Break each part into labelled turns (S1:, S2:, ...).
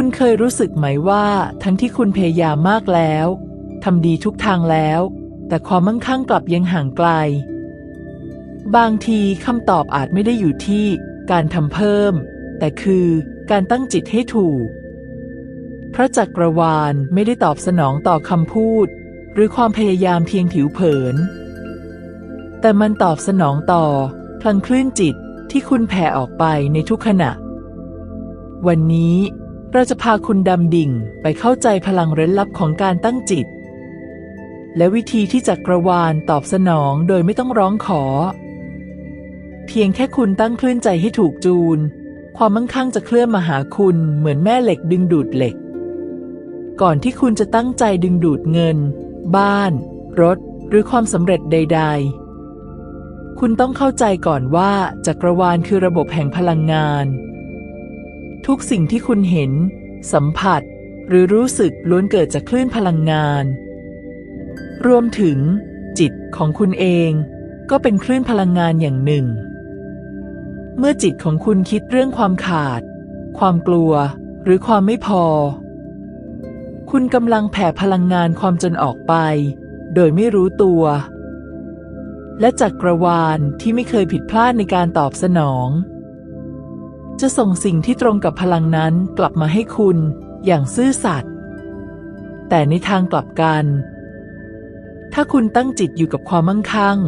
S1: คุณเคยรู้สึกไหมว่า ทั้งที่คุณพยายามมากแล้วทำดีทุกทางแล้ว แต่ความมั่งคั่งกลับยังห่างไกล บางทีคำตอบอาจไม่ได้อยู่ที่การทำเพิ่ม แต่คือการตั้งจิตให้ถูก พระจักรวาลไม่ได้ตอบสนองต่อคำพูด หรือความพยายามเพียงผิวเผิน แต่มันตอบสนองต่อ พลังคลื่นจิตที่คุณแผ่ออกไปในทุกขณะ วันนี้ เราจะพาคุณดำดิ่งไปเข้าใจพลังเร้นลับของการตั้งจิต และวิธีที่จักรวาลตอบสนองโดยไม่ต้องร้องขอ เพียงแค่คุณตั้งคลื่นใจให้ถูกจูน ความมั่งคั่งจะเคลื่อนมาหาคุณเหมือนแม่เหล็กดึงดูดเหล็ก ก่อนที่คุณจะตั้งใจดึงดูดเงิน บ้าน รถ หรือความสำเร็จใด ๆ คุณต้องเข้าใจก่อนว่าจักรวาลคือระบบแห่งพลังงาน ทุกสิ่งที่คุณเห็น สัมผัส หรือรู้สึกล้วนเกิดจากคลื่นพลังงาน รวมถึง จิตของคุณเอง ก็เป็นคลื่นพลังงานอย่างหนึ่ง เมื่อจิตของคุณคิดเรื่องความขาด ความกลัว หรือความไม่พอ คุณกำลังแผ่พลังงานความจนออกไป โดยไม่รู้ตัว และจักรวาลที่ไม่เคยผิดพลาดในการตอบสนอง จะส่งสิ่งที่ตรงกับพลังนั้นกลับมาให้คุณ อย่างซื่อสัตย์แต่ในทางกลับกัน ถ้าคุณตั้งจิตอยู่กับความมั่งคั่ง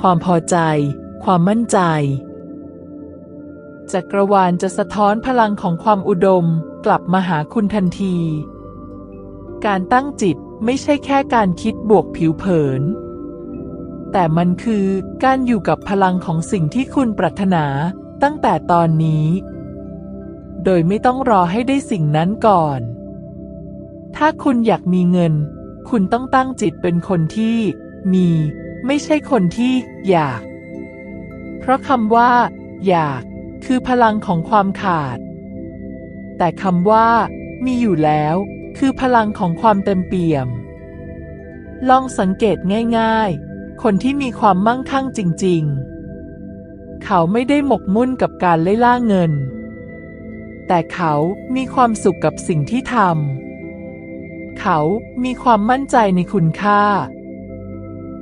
S1: ความพอใจ ความมั่นใจ จักรวาลจะสะท้อนพลังของความอุดมกลับมาหาคุณทันที การตั้งจิตไม่ใช่แค่การคิดบวกผิวเผิน แต่มันคือการอยู่กับพลังของสิ่งที่คุณปรารถนา ตั้งแต่ตอนนี้ โดยไม่ต้องรอให้ได้สิ่งนั้นก่อน ถ้าคุณอยากมีเงิน คุณต้องตั้งจิตเป็นคนที่มี ไม่ใช่คนที่อยาก เพราะคำว่า อยาก คือพลังของความขาด แต่คำว่า มีอยู่แล้ว คือพลังของความเต็มเปี่ยม ลองสังเกตง่าย ๆ คนที่มีความมั่งคั่งจริง ๆ เขาไม่ได้หมกมุ่นกับการไล่ล่าเงิน แต่เขามีความสุขกับสิ่งที่ทำ เขามีความมั่นใจในคุณค่า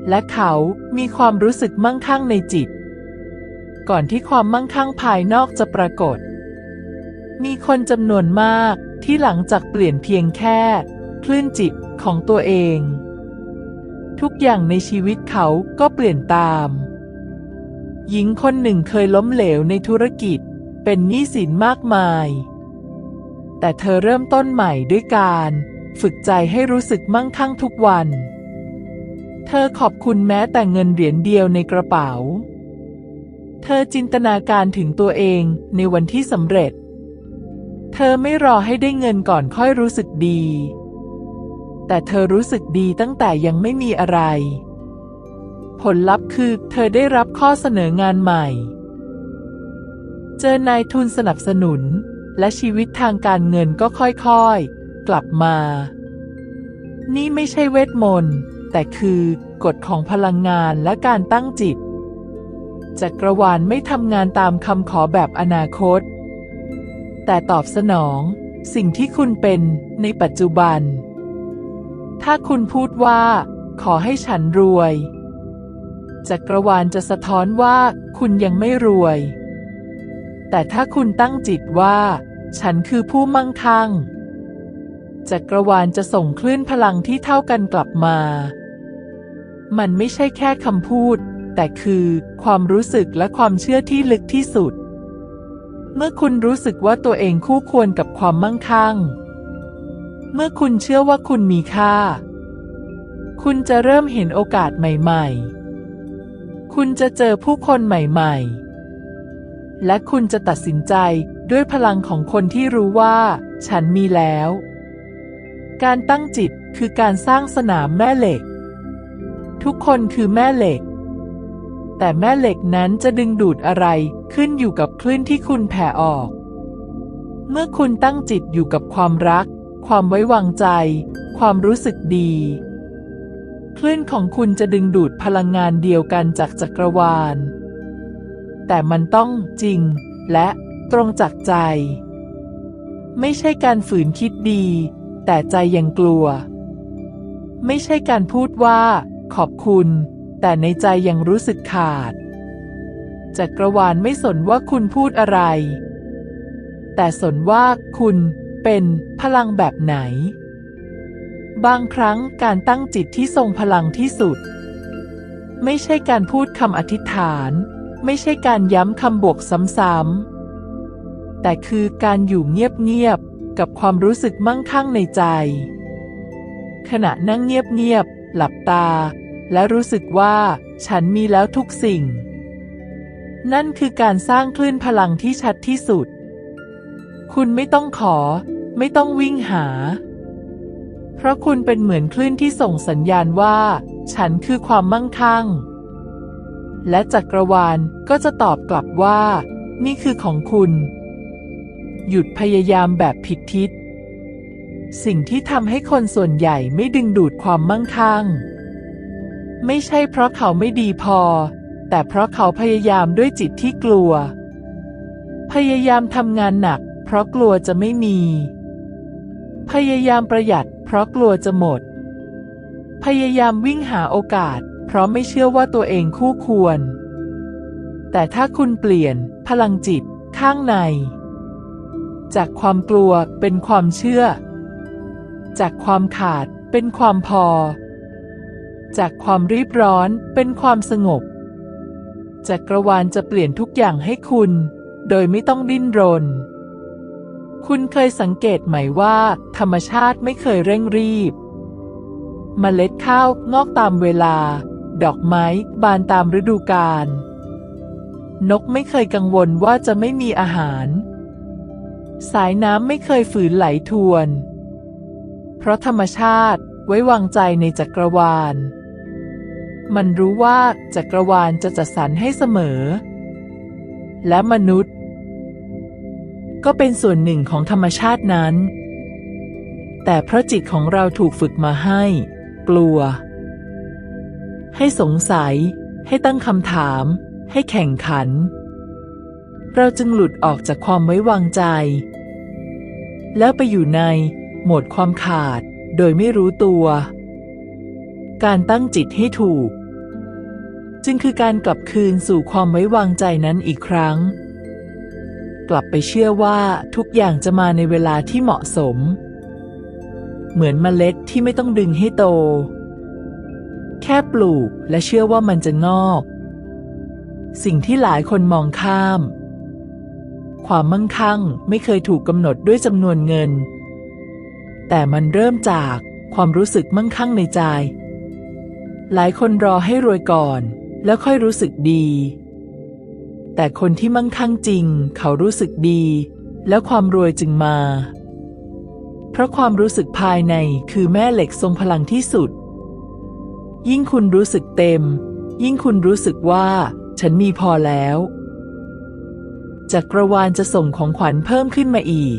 S1: และเขามีความรู้สึกมั่งคั่งในจิต ก่อนที่ความมั่งคั่งภายนอกจะปรากฏ มีคนจำนวนมากที่หลังจากเปลี่ยนเพียงแค่คลื่นจิตของตัวเอง ทุกอย่างในชีวิตเขาก็เปลี่ยนตาม หญิงคนหนึ่งเคยล้มเหลวในธุรกิจ เป็นหนี้สินมากมาย แต่เธอเริ่มต้นใหม่ด้วยการ ฝึกใจให้รู้สึกมั่งคั่งทุกวัน เธอขอบคุณแม้แต่เงินเหรียญเดียวในกระเป๋า เธอจินตนาการถึงตัวเองในวันที่สำเร็จ เธอไม่รอให้ได้เงินก่อนค่อยรู้สึกดี แต่เธอรู้สึกดีตั้งแต่ยังไม่มีอะไร ผลลัพธ์คือ เธอได้รับข้อเสนองานใหม่ เจอนายทุนสนับสนุน และชีวิตทางการเงินก็ค่อยๆ กลับมา นี่ไม่ใช่เวทมนต์แต่คือกฎของพลังงานและการตั้งจิต จักรวาลไม่ทำงานตามคำขอแบบอนาคต แต่ตอบสนอง สิ่งที่คุณเป็นในปัจจุบัน ถ้าคุณพูดว่า ขอให้ฉันรวย จักรวาลจะสะท้อนว่า คุณยังไม่รวย แต่ถ้าคุณตั้งจิตว่า ฉันคือผู้มั่งคั่ง จักรวาลจะส่งคลื่นพลังที่เท่ากันกลับมา มันไม่ใช่แค่คำพูด แต่คือความรู้สึกและความเชื่อที่ลึกที่สุด เมื่อคุณรู้สึกว่าตัวเองคู่ควรกับความมั่งคั่ง เมื่อคุณเชื่อว่าคุณมีค่า คุณจะเริ่มเห็นโอกาสใหม่ ๆ คุณจะเจอผู้คนใหม่ๆ และคุณจะตัดสินใจด้วยพลังของคนที่รู้ว่า ฉันมีแล้ว การตั้งจิตคือการสร้างสนามแม่เหล็ก ทุกคนคือแม่เหล็ก แต่แม่เหล็กนั้นจะดึงดูดอะไรขึ้นอยู่กับคลื่นที่คุณแผ่ออก เมื่อคุณตั้งจิตอยู่กับความรัก ความไว้วางใจ ความรู้สึกดี คลื่นของคุณจะดึงดูดพลังงานเดียวกันจากจักรวาล แต่มันต้องจริงและตรงจากใจ ไม่ใช่การฝืนคิดดี แต่ใจยังกลัว ไม่ใช่การพูดว่า ขอบคุณ แต่ในใจยังรู้สึกขาด จักรวาลไม่สนว่าคุณพูดอะไร แต่สนว่าคุณเป็นพลังแบบไหน บางครั้งการตั้งจิตที่ทรงพลังที่สุด ไม่ใช่การพูดคำอธิษฐาน ไม่ใช่การย้ำคำบวกซ้ำๆ แต่คือการอยู่เงียบๆ กับความรู้สึกมั่งคั่งในใจ ขณะนั่งเงียบๆ หลับตา และรู้สึกว่าฉันมีแล้วทุกสิ่ง นั่นคือการสร้างคลื่นพลังที่ชัดที่สุด คุณไม่ต้องขอ ไม่ต้องวิ่งหา เพราะคุณเป็นเหมือนคลื่นที่ส่งสัญญาณว่า ฉันคือความมั่งคั่ง และจักรวาลก็จะตอบกลับว่า นี่คือของคุณ หยุดพยายามแบบผิดทิศ สิ่งที่ทำให้คนส่วนใหญ่ไม่ดึงดูดความมั่งคั่ง ไม่ใช่เพราะเขาไม่ดีพอ แต่เพราะเขาพยายามด้วยจิตที่กลัว พยายามทำงานหนัก เพราะกลัวจะไม่มี พยายามประหยัด เพราะกลัวจะหมด พยายามวิ่งหาโอกาส เพราะไม่เชื่อว่าตัวเองคู่ควร แต่ถ้าคุณเปลี่ยน พลังจิต ข้างใน จากความกลัวเป็นความเชื่อ จากความขาดเป็นความพอ จากความรีบร้อนเป็นความสงบจักรวาลจะเปลี่ยนทุกอย่างให้คุณ โดยไม่ต้องดิ้นรน คุณเคยสังเกตไหมว่า ธรรมชาติไม่เคยเร่งรีบเมล็ดข้าวงอกตามเวลา ดอกไม้บานตามฤดูกาล นกไม่เคยกังวลว่าจะไม่มีอาหาร สายน้ำไม่เคยฝืนไหลทวน เพราะธรรมชาติไว้วางใจในจักรวาล มันรู้ว่าจักรวาลจะจัดสรรให้เสมอ และมนุษย์ ก็เป็นส่วนหนึ่งของธรรมชาตินั้น แต่เพราะจิตของเราถูกฝึกมาให้ กลัว ให้สงสัย ให้ตั้งคำถาม ให้แข่งขัน เราจึงหลุดออกจากความไว้วางใจ แล้วไปอยู่ใน โหมดความขาดโดยไม่รู้ตัว การตั้งจิตให้ถูก จึงคือการกลับคืนสู่ความไว้วางใจนั้นอีกครั้ง กลับไปเชื่อว่าทุกอย่างจะมาในเวลาที่เหมาะสม เหมือนเมล็ดที่ไม่ต้องดึงให้โต แค่ปลูกและเชื่อว่ามันจะงอก สิ่งที่หลายคนมองข้าม ความมั่งคั่งไม่เคยถูกกำหนดด้วยจำนวนเงิน แต่มันเริ่มจากความรู้สึกมั่งคั่งในใจ หลายคนรอให้รวยก่อน แล้วค่อยรู้สึกดี แต่คนที่มั่งคั่งจริง เขารู้สึกดี แล้วความรวยจึงมา เพราะความรู้สึกภายในคือแม่เหล็กทรงพลังที่สุด ยิ่งคุณรู้สึกเต็ม ยิ่งคุณรู้สึกว่า ฉันมีพอแล้วจักรวาลจะส่งของขวัญเพิ่มขึ้นมาอีก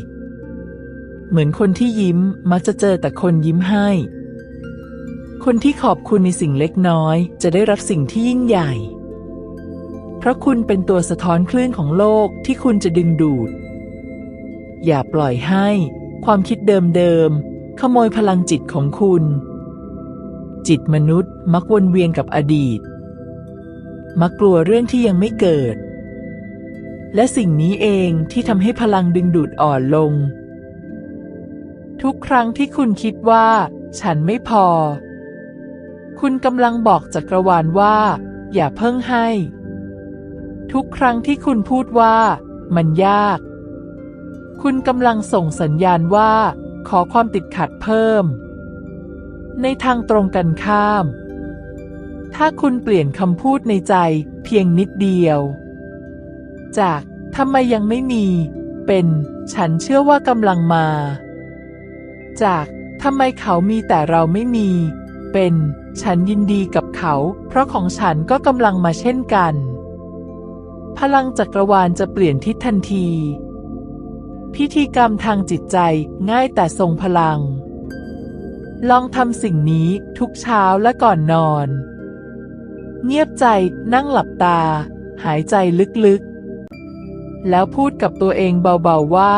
S1: เหมือนคนที่ยิ้มมักจะเจอแต่คนยิ้มให้ คนที่ขอบคุณในสิ่งเล็กน้อย จะได้รับสิ่งที่ยิ่งใหญ่ เพราะคุณเป็นตัวสะท้อนคลื่นของโลกที่คุณจะดึงดูด อย่าปล่อยให้ ความคิดเดิมๆขโมยพลังจิตของคุณ จิตมนุษย์มักวนเวียนกับอดีต มักกลัวเรื่องที่ยังไม่เกิด และสิ่งนี้เองที่ทำให้พลังดึงดูดอ่อนลง ทุกครั้งที่คุณคิดว่า ฉันไม่พอ คุณกำลังบอกจักรวาลว่า อย่าเพิ่งให้ ทุกครั้งที่คุณพูดว่า มันยาก คุณกำลังส่งสัญญาณว่า ขอความติดขัดเพิ่ม ในทางตรงกันข้าม ถ้าคุณเปลี่ยนคำพูดในใจเพียงนิดเดียว จากทำไมยังไม่มี เป็น ฉันเชื่อว่ากำลังมา จากทำไมเขามีแต่เราไม่มี เป็น ฉันยินดีกับเขา เพราะของฉันก็กำลังมาเช่นกัน พลังจักรวาลจะเปลี่ยนทิศทันที พิธีกรรมทางจิตใจง่ายแต่ทรงพลัง ลองทำสิ่งนี้ทุกเช้าและก่อนนอน เงียบใจนั่งหลับตา หายใจลึกๆ แล้วพูดกับตัวเองเบาๆว่า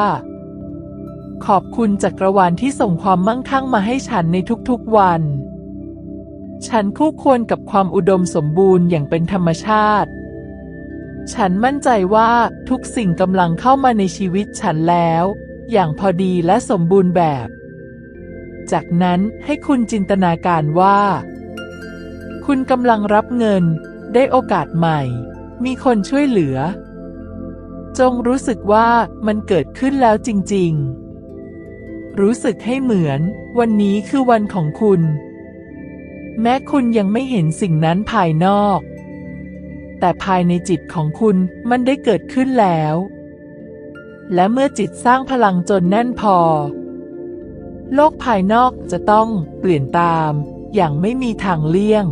S1: ขอบคุณจักรวาลที่ส่งความมั่งคั่งมาให้ฉันในทุกๆวันฉันคู่ควรกับความอุดมสมบูรณ์อย่างเป็นธรรมชาติ ฉันมั่นใจว่าทุกสิ่งกำลังเข้ามาในชีวิตฉันแล้ว อย่างพอดีและสมบูรณ์แบบ จากนั้นให้คุณจินตนาการว่า คุณกำลังรับเงิน ได้โอกาสใหม่ มีคนช่วยเหลือ จงรู้สึกว่ามันเกิดขึ้นแล้วจริง ๆ รู้สึกให้เหมือน วันนี้คือวันของคุณ แม้คุณยังไม่เห็นสิ่งนั้นภายนอก แต่ภายในจิตของคุณมันได้เกิดขึ้นแล้ว และเมื่อจิตสร้างพลังจนแน่นพอ โลกภายนอกจะต้องเปลี่ยนตาม อย่างไม่มีทางเลี่ยง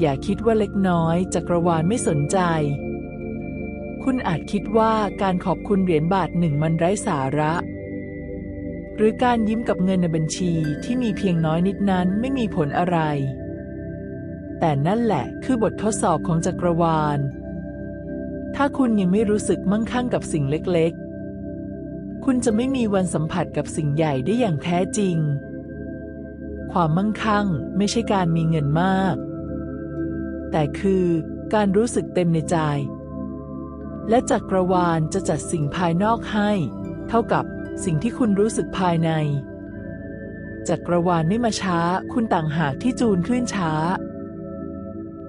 S1: อย่าคิดว่าเล็กน้อยจักรวาลไม่สนใจ คุณอาจคิดว่าการขอบคุณเหรียญบาทหนึ่งมันไร้สาระหรือการยิ้มกับเงินในบัญชีที่มีเพียงน้อยนิดนั้นไม่มีผลอะไร แต่นั่นแหละคือบททดสอบของจักรวาล ถ้าคุณยังไม่รู้สึกมั่งคั่งกับสิ่งเล็กๆ คุณจะไม่มีวันสัมผัสกับสิ่งใหญ่ได้อย่างแท้จริง ความมั่งคั่งไม่ใช่การมีเงินมาก แต่คือการรู้สึกเต็มในใจ และจักรวาลจะจัดสิ่งภายนอกให้ เท่ากับสิ่งที่คุณรู้สึกภายใน จักรวาลไม่มาช้า คุณต่างหากที่จูนขึ้นช้า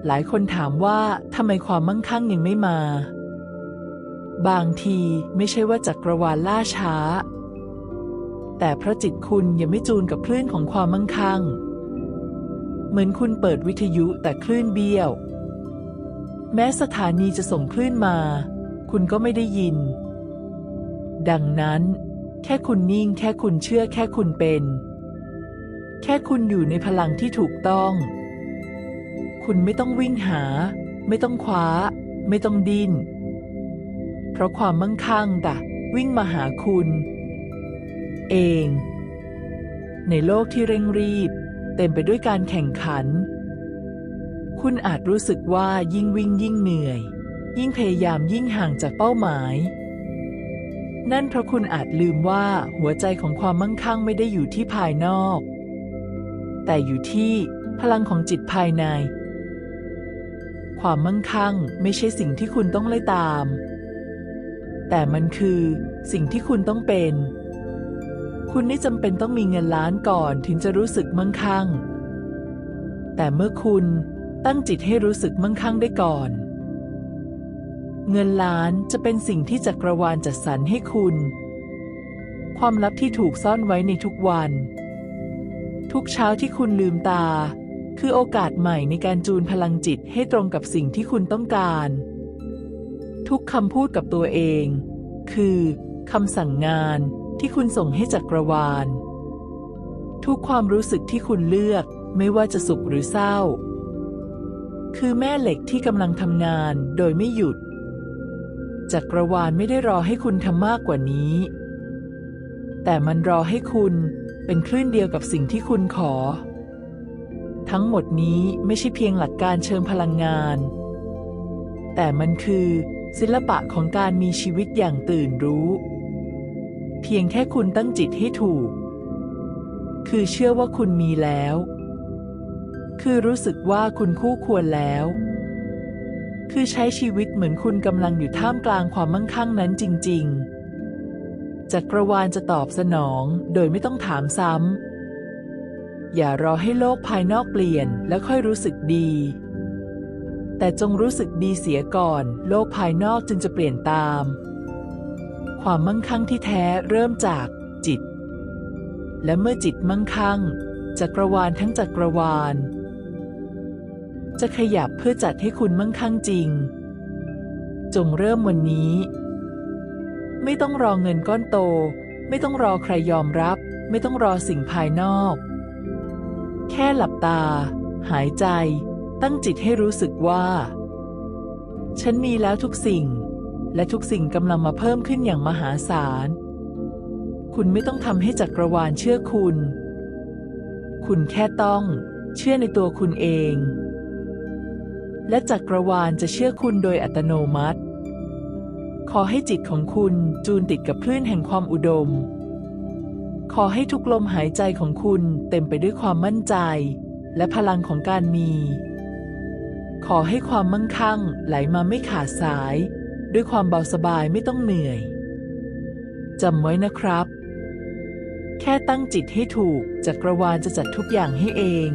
S1: หลายคนถามว่าทำไมความมั่งคั่งยังไม่มา บางทีไม่ใช่ว่าจักรวาลล่าช้า แต่เพราะจิตคุณยังไม่จูนกับคลื่นของความมั่งคั่ง เหมือนคุณเปิดวิทยุแต่คลื่นเบี้ยว แม้สถานีจะส่งคลื่นมา คุณก็ไม่ได้ยิน ดังนั้น แค่คุณนิ่งแค่คุณเชื่อแค่คุณเป็น แค่คุณอยู่ในพลังที่ถูกต้อง คุณไม่ต้องวิ่งหา ไม่ต้องคว้า ไม่ต้องดิ้น เพราะความมั่งคั่งดะวิ่งมาหาคุณ เอง ในโลกที่เร่งรีบ เต็มไปด้วยการแข่งขัน คุณอาจรู้สึกว่ายิ่งวิ่งยิ่งเหนื่อย ยิ่งพยายามยิ่งห่างจากเป้าหมาย นั่นเพราะคุณอาจลืมว่าหัวใจของความมั่งคั่งไม่ได้อยู่ที่ภายนอก แต่อยู่ที่ พลังของจิตภายใน ความมั่งคั่งไม่ใช่สิ่งที่คุณต้องไล่ตาม แต่มันคือสิ่งที่คุณต้องเป็น คุณไม่จำเป็นต้องมีเงินล้านก่อนถึงจะรู้สึกมั่งคั่ง แต่เมื่อคุณตั้งจิตให้รู้สึกมั่งคั่งได้ก่อน เงินล้านจะเป็นสิ่งที่จักรวาลจัดสรรให้คุณ ความลับที่ถูกซ่อนไว้ในทุกวัน ทุกเช้าที่คุณลืมตา คือโอกาสใหม่ในการจูนพลังจิตให้ตรงกับสิ่งที่คุณต้องการ ทุกคำพูดกับตัวเอง คือคำสั่งงานที่คุณส่งให้จักรวาล ทุกความรู้สึกที่คุณเลือกไม่ว่าจะสุขหรือเศร้า คือแม่เหล็กที่กำลังทำงานโดยไม่หยุด จักรวาลไม่ได้รอให้คุณทำมากกว่านี้ แต่มันรอให้คุณเป็นคลื่นเดียวกับสิ่งที่คุณขอ ทั้งหมดนี้ไม่ใช่เพียงหลักการเชิงพลังงาน แต่มันคือ ศิลปะของการมีชีวิตอย่างตื่นรู้ เพียงแค่คุณตั้งจิตให้ถูก คือเชื่อว่าคุณมีแล้ว คือรู้สึกว่าคุณคู่ควรแล้ว คือใช้ชีวิตเหมือนคุณกำลังอยู่ท่ามกลางความมั่งคั่งนั้นจริง ๆจักรวาลจะตอบสนองโดยไม่ต้องถามซ้ำ อย่ารอให้โลกภายนอกเปลี่ยนแล้วค่อยรู้สึกดี แต่จงรู้สึกดีเสียก่อน โลกภายนอกจึงจะเปลี่ยนตาม ความมั่งคั่งที่แท้เริ่มจากจิต และเมื่อจิตมั่งคั่งจักรวาลทั้งจักรวาล จะขยับเพื่อจัดให้คุณมั่งคั่งจริง จงเริ่มวันนี้ ไม่ต้องรอเงินก้อนโต ไม่ต้องรอใครยอมรับ ไม่ต้องรอสิ่งภายนอก แค่หลับตา หายใจ ตั้งจิตให้รู้สึกว่า ฉันมีแล้วทุกสิ่ง และทุกสิ่งกำลังมาเพิ่มขึ้นอย่างมหาศาล คุณไม่ต้องทำให้จักรวาลเชื่อคุณ คุณแค่ต้องเชื่อในตัวคุณเอง และจักรวาลจะเชื่อคุณโดยอัตโนมัติ ขอให้จิตของคุณจูนติดกับคลื่นแห่งความอุดม อให้ทุกลมหายใจของคุณเต็มไปด้วยความมั่นใจ และพลังของการมี ขอให้ความมั่งคั่งไหลมาไม่ขาดสาย ด้วยความเบาสบายไม่ต้องเหนื่อยจำไว้นะครับ แค่ตั้งจิตให้ถูกจักรวาลจะจัดทุกอย่างให้เอง